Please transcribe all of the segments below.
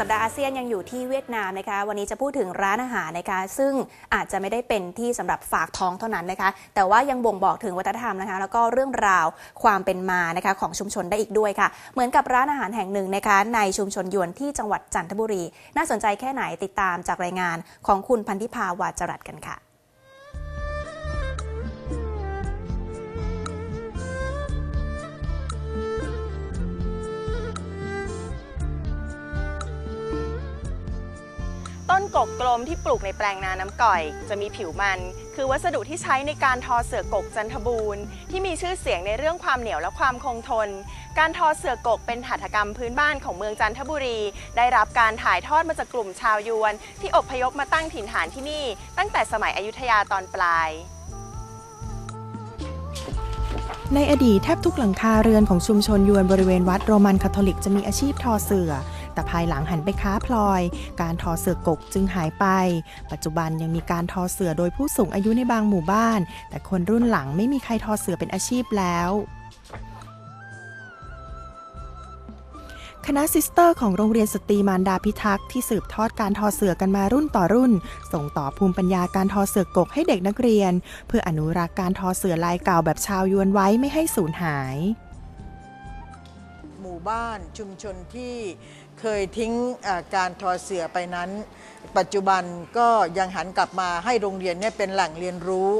สัปดาห์อาเซียนยังอยู่ที่เวียดนามนะคะ วันนี้จะพูดถึงร้านอาหารนะคะ ซึ่งอาจจะไม่ได้เป็นที่สำหรับฝากท้องเท่านั้นนะคะ แต่ว่ายังบ่งบอกถึงวัฒนธรรมนะคะ แล้วก็เรื่องราวความเป็นมานะคะของชุมชนได้อีกด้วยค่ะ เหมือนกับร้านอาหารแห่งหนึ่งนะคะ ในชุมชนยวนที่จังหวัดจันทบุรี น่าสนใจแค่ไหนติดตามจากรายงานของคุณพันธิพาวาจรัตกันค่ะ กกลมที่ปลูกในแปลงนาน้ำก่อย จะมีผิวมัน คือวัสดุที่ใช้ในการทอเสือกกจันทบูรณ์ ที่มีชื่อเสียงในเรื่องความเหนียวและความคงทน การทอเสือกกเป็นหัตถกรรมพื้นบ้านของเมืองจันทบุรี ได้รับการถ่ายทอดมาจากกลุ่มชาวยวน ที่อพยพมาตั้งถิ่นฐานที่นี่ ตั้งแต่สมัยอยุธยาตอนปลายในอดีตแทบทุกหลังคาเรือนของชุมชนยวนบริเวณวัดโรมันคาทอลิกจะมีอาชีพทอเสือ่อ แต่ภายหลังหันไปค้าพลอย การทอเสือกกจึงหายไป ปัจจุบันยังมีการทอเสือโดยผู้สูงอายุในบางหมู่บ้าน แต่คนรุ่นหลังไม่มีใครทอเสือเป็นอาชีพแล้วคณะซิสเตอร์ของโรงเรียนสตรีมารดาพิทักษ์ที่สืบทอดการทอเสือกันมารุ่นต่อรุ่น ส่งต่อภูมิปัญญาการทอเสือกกให้เด็กนักเรียน เพื่ออนุรักษ์การทอเสือลายเก่าแบบชาวยวนไว้ไม่ให้สูญหาย หมู่บ้านชุมชนที่เคยทิ้งการทอเสือไปนั้น ปัจจุบันก็ยังหันกลับมาให้โรงเรียนเนี่ยเป็นแหล่งเรียนรู้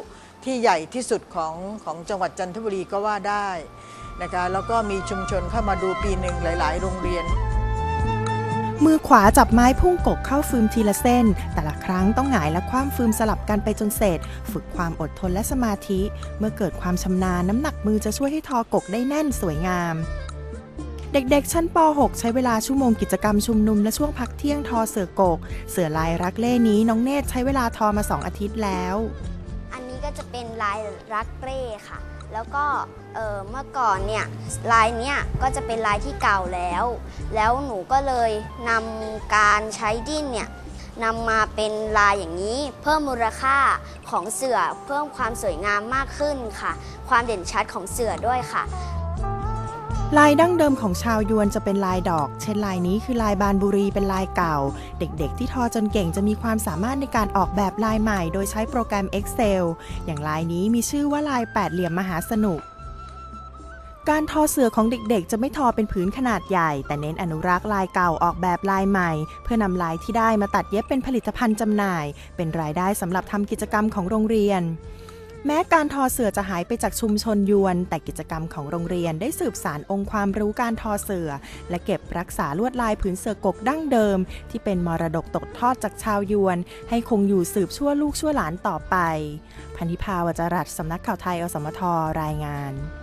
ที่ใหญ่ที่สุดของของจังหวัดจันทบุรีก็ว่าได้นะคะแล้วก็มีชุมชนเข้ามาดูปีหนึ่งหลาย ๆ โรงเรียน มือขวาจับไม้พุ่งกกเข้าฟืมทีละเส้น แต่ละครั้งต้องหงายและคว่ำฟืมสลับกันไปจนเสร็จ ฝึกความอดทนและสมาธิ เมื่อเกิดความชำนาญน้ำหนักมือจะช่วยให้ทอกกได้แน่นสวยงาม เด็กๆ ชั้นป .6 ใช้เวลาชั่วโมงกิจกรรมชุมนุมและช่วงพักเที่ยงทอเสือกก เสือลายรักเล่นี้น้องเนตรใช้เวลาทอมาสองอาทิตย์แล้ว อันนี้ก็จะเป็นลายรักเร่ค่ะ แล้วก็เอ่อเมื่อก่อนเนี่ยลายเนี้ยก็จะเป็นลายที่เก่าแล้ว แล้วหนูก็เลยนำการใช้ดิ้นเนี่ยนำมาเป็นลายอย่างนี้ เพิ่มมูลค่าของเสือเพิ่มความสวยงามมากขึ้นค่ะ ความเด่นชัดของเสือด้วยค่ะ ลายดั้งเดิมของชาวยวนจะเป็นลายดอก เช่นลายนี้คือลายบานบุรีเป็นลายเก่า เด็กๆ ที่ทอจนเก่งจะมีความสามารถในการออกแบบลายใหม่ โดยใช้โปรแกรม Excel อย่างลายนี้มีชื่อว่าลายแปดเหลี่ยมมหาสนุกการทอเสือของเด็กๆ จะไม่ทอเป็นผืนขนาดใหญ่ แต่เน้นอนุรักษ์ลายเก่าออกแบบลายใหม่ เพื่อนำลายที่ได้มาตัดเย็บเป็นผลิตภัณฑ์จำหน่าย เป็นรายได้สำหรับทำกิจกรรมของโรงเรียน แม้การทอเสือจะหายไปจากชุมชนยวน แต่กิจกรรมของโรงเรียนได้สืบสารองค์ความรู้การทอเสือ และเก็บรักษาลวดลายผืนเสือกกดั้งเดิม ที่เป็นมรดกตกทอดจากชาวยวน ให้คงอยู่สืบชั่วลูกชั่วหลานต่อไป พันธิพาวจรัตน์สำนักข่าวไทยอสมทรายงาน